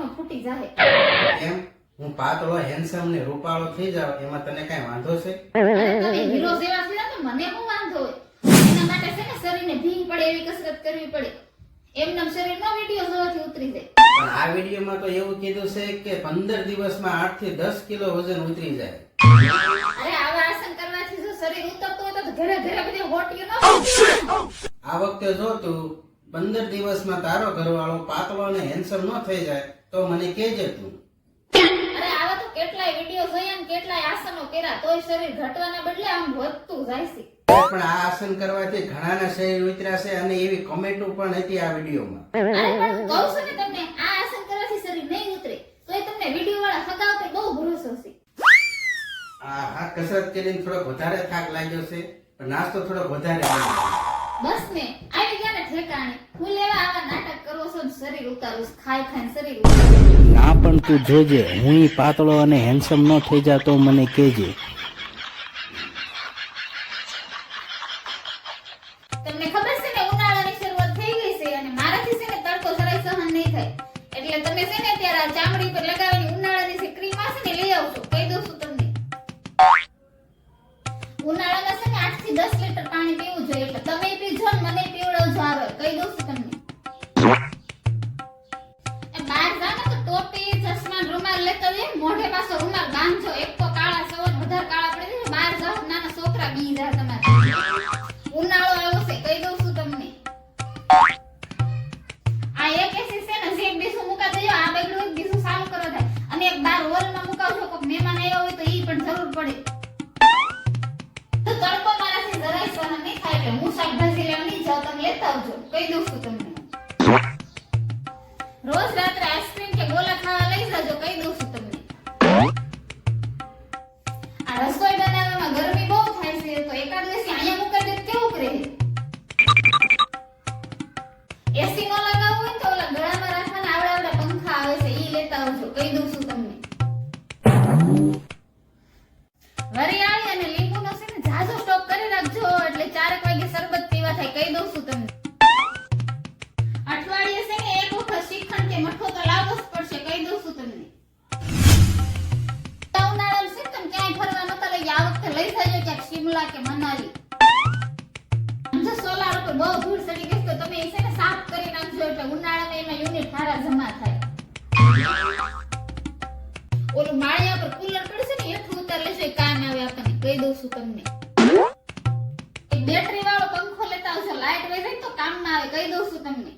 થાય એમ હું પાતળો હેન્ડસમ ને રૂપાળો થઈ જાવ એમાં તને કઈ વાંધો છે? તમે હીરો જેવા છો તો મને શું વાંધો હોય? એના માટે છે ને શરીરને ભીંગ પડે એવી કસરત કરવી પડે. એમનેમ શરીરનો વિડિયો જોવાથી ઉતરી જાય. પણ આ વિડીયોમાં તો એવું કીધું છે કે પંદર દિવસમાં આઠથી દસ કિલો વજન ઉતરી જાય. અરે આવા આસન કરવાથી જો શરીર ઉતરતું હોય તો ઘરે ઘરે બધી હોટીઓ ન આ વખતે જો તું પંદર દિવસમાં તારો ઘરવાળો પાતળો અને હેન્સમ ન થઈ જાય તો મને કહેજે તું. અરે આવા તો કેટલાય વીડિયો જોયા ને કેટલાય આસનો કર્યા તોય શરીર ઘટવાના બદલે આમ વધતું જાય છે. પણ આ આસન કરવાથી ઘણાના શરીર ઉતર્યા છે અને એવી કમેન્ટો પણ હતી આ વિડીયોમાં. અરે પણ કહું છું ને તમને આ આસન કરવાથી શરીર નહીં ઉતરે તોય તમને વીડિયો વાળા પર બહુ ભરોસો છે. આ આ કસરત કરીને થોડોક વધારે થાક લાગ્યો છે પણ નાસ્તો થોડો વધારે બસ ને ઠેકાણે. હું લેવા આવા નાટક કરો છો શરીર ઉતારું ખાઈ ખાઈને શરીર ના પણ તું જોજે. હું પાતળો અને હેન્ડસમ ન થઈ જાતો મને કેજે તમને ખબર છે ને ઉનાળાની શરૂઆત થઈ ગઈ છે અને મારાથી છે ને તડકો જરાય સહન નહીં થાય. એટલે તમે છે ને ત્યારે ચામડી પર લગાવેલી બી તમારે ઉનાળો આવ્યો છે કહી દઉં છું તમને. આ એક એસી છે ને, જે બીજું મુકા દેજો આ બગડું એક બીસું સારું કરો થાય. અને એક બાર હોલમાં મુકાવજો કોક મહેમાન આવ્યો હોય તો ઈ પણ જરૂર પડે. તો તડકો મારાથી જરાય સહન નહીં થાય એટલે હું શાકભાજી લેવાની જાઉં તમે લેતા આવજો. કહી દઉં છું તમને. રોજ રાત્રે આઈસ્ક્રીમ કે ગોલા ખાવા દિવસ અહીંયા મુકાઈ દે કેવું કરે? એસી નો લગાવવું હોય તો ઓલા ગળામાં રાખવાના આવડા આવડા પંખા આવે છે, ઈ લેતા આવજો. કહી દઉં છું. શિમલા કે મનાલી આમ જો સોલાર ઉપર બહુ ધૂળ સડી ગઈ તો તમે એ છે સાફ કરી નાખજો, એટલે ઉનાળામાં એમાં યુનિટ સારા જમા થાય. ઓલું માળિયા પર કુલર પડશે ને એટલું ઉતાર લેજો કામ આવે આપણને, કહી દઉં છું તમને. બેટરી વાળો પંખો લેતા આવશે લાઈટ વહી જાય તો કામ ના આવે, કહી દઉં છું તમને.